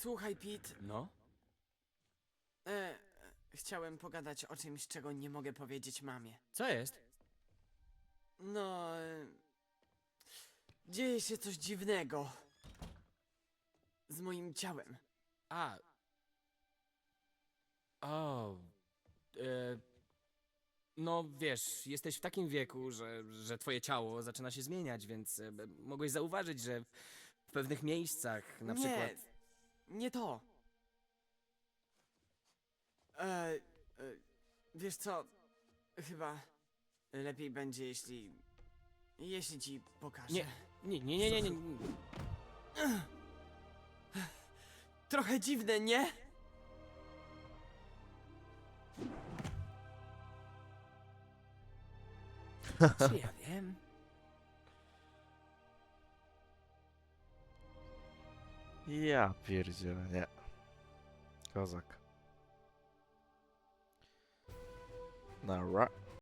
Słuchaj, Pete, No? e, chciałem pogadać o czymś, czego nie mogę powiedzieć mamie. Co jest? No. E, dzieje się coś dziwnego. Z moim ciałem. A. O. E, no wiesz, jesteś w takim wieku, że, że twoje ciało zaczyna się zmieniać, więc e, mogłeś zauważyć, że w pewnych miejscach, na nie, przykład. Nie to. E, e, wiesz co? Chyba lepiej będzie, jeśli. Jeśli ci pokażę. Nie, nie, nie, nie, nie, nie. nie. Trochę dziwne, nie? Czy ja wiem? Ja pierdzielę, nie. Kozak. Nara.